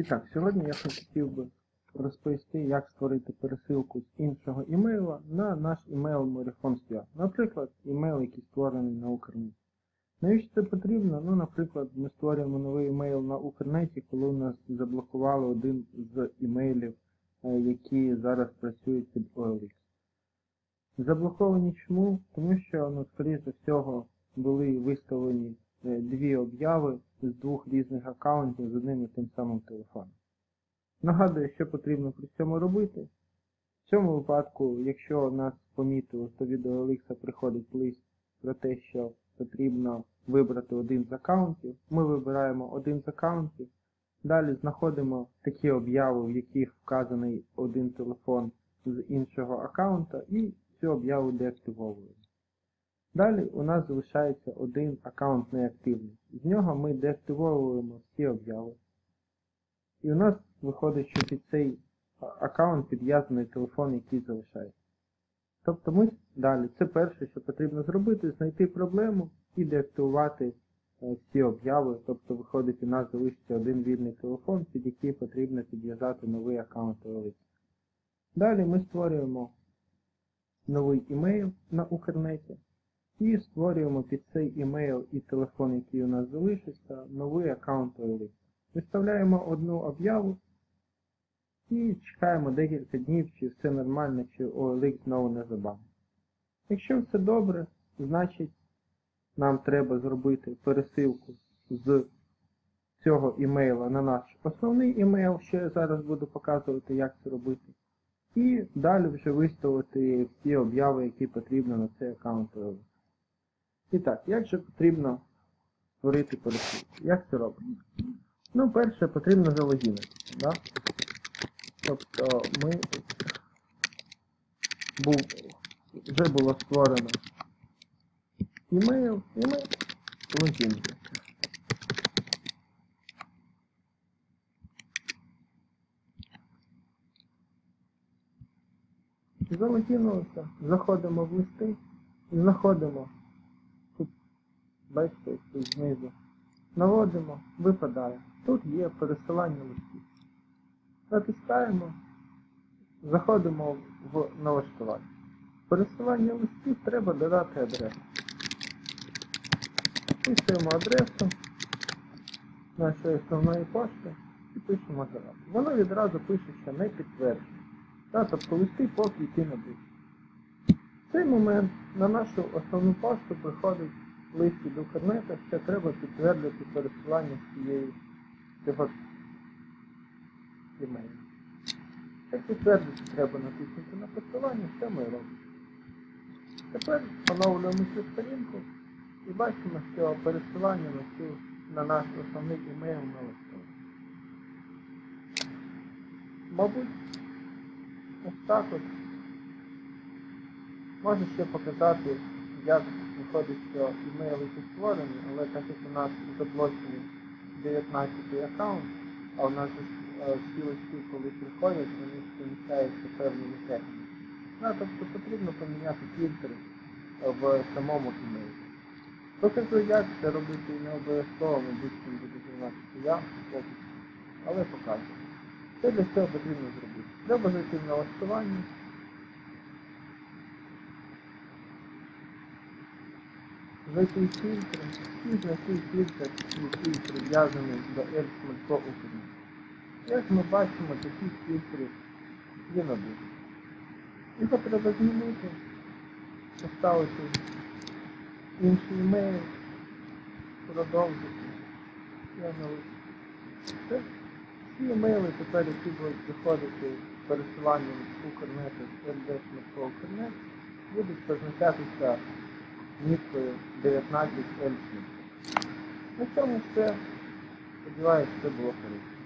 І так, сьогодні я хотів би розповісти, як створити пересилку з іншого імейла на наш імейл Morifonsia. Наприклад, імейл, який створений на Укрнеті. Навіщо це потрібно? Ну, наприклад, ми створюємо новий імейл на Укрнеті, коли у нас заблокували один з імейлів, е, які зараз працюють під OLX. Заблоковані чому? Тому що, ну, скоріше всього, були виставлені е, дві обяви з двох різних аккаунтів з одним і тим самим телефоном. Нагадую, що потрібно при цьому робити. В цьому випадку, якщо нас помітили, то від OLX приходить лист про те, що потрібно вибрати один з аккаунтів. Ми вибираємо один з аккаунтів. Далі знаходимо такі обяви, в яких вказаний один телефон з іншого аккаунта, і цю об'яву деактивовуємо. Далі у нас залишається один аккаунт неактивний. З нього ми деактивовуємо всі обяви. І у нас виходить, що під цей аккаунт підв'язаний телефон, який залишається. Тобто ми далі, це перше, що потрібно зробити, знайти проблему і деактивувати е, всі обяви. Тобто виходить, у нас залишиться один вільний телефон, під який потрібно підв'язати новий аккаунт OLX. Далі ми створюємо новий імейл на Укрнеті. І створюємо під цей імейл і телефон, який у нас залишився, новий аккаунт OLX. Виставляємо одну об'яву і чекаємо декілька днів, чи все нормально, чи OLX знову не забанить. Якщо все добре, значить нам треба зробити пересилку з цього імейла на наш основний імейл, що я зараз буду показувати, як це робити. І далі вже виставити всі обяви, які потрібно на цей аккаунт OLX. І так, як же потрібно створити пересилку? Як це робити? Ну, перше, потрібно залогінитися. Да? Тобто ми був, вже було створено імейл, і ми логінимося. Залогінулися, заходимо в листи знаходимо бачите, тут знизу. Наводимо, випадає. Тут є пересилання листів. Натискаємо, заходимо в налаштування. Пересилання листів треба додати адресу. Пишемо адресу нашої основної пошти і пишемо адресу. Воно відразу пише, що не підтверджено. Та, тобто листи поки йти не будуть. В цей момент на нашу основну пошту приходить лист від Укрнета, що треба підтвердити пересилання цієї цього імейлу. Як підтвердити, треба натиснути на посилання, що ми робимо. Тепер оновлюємо цю сторінку і бачимо, що пересилання на, цю, на наш основний імейл налаштовано. Мабуть, ось так от. Можу ще показати, як виходить, що тут створені, але так як у нас заблочений 19 аккаунт, а у нас е, всі листи, коли приходять, вони поміщаються певними термінами. Ну, тобто потрібно поміняти фільтри в самому імейлі. Покажу, як це робити і не обов'язково, мабуть, буду займатися я, але покажу. Що для цього потрібно зробити? Треба зайти в налаштування. Зайти в фільтри і знайти фільтр, який прив'язаний до Ельсмалько України. Як ми бачимо, таких фільтрів є на дуже. Його треба змінити, поставити інший імейл, продовжити. Я. Все. Всі імейли тепер, які будуть виходити з пересиланням Укрнету з ldшмитко Укрнет, будуть позначатися ніткою 19 L. На цьому все. Сподіваюсь, це було корисно.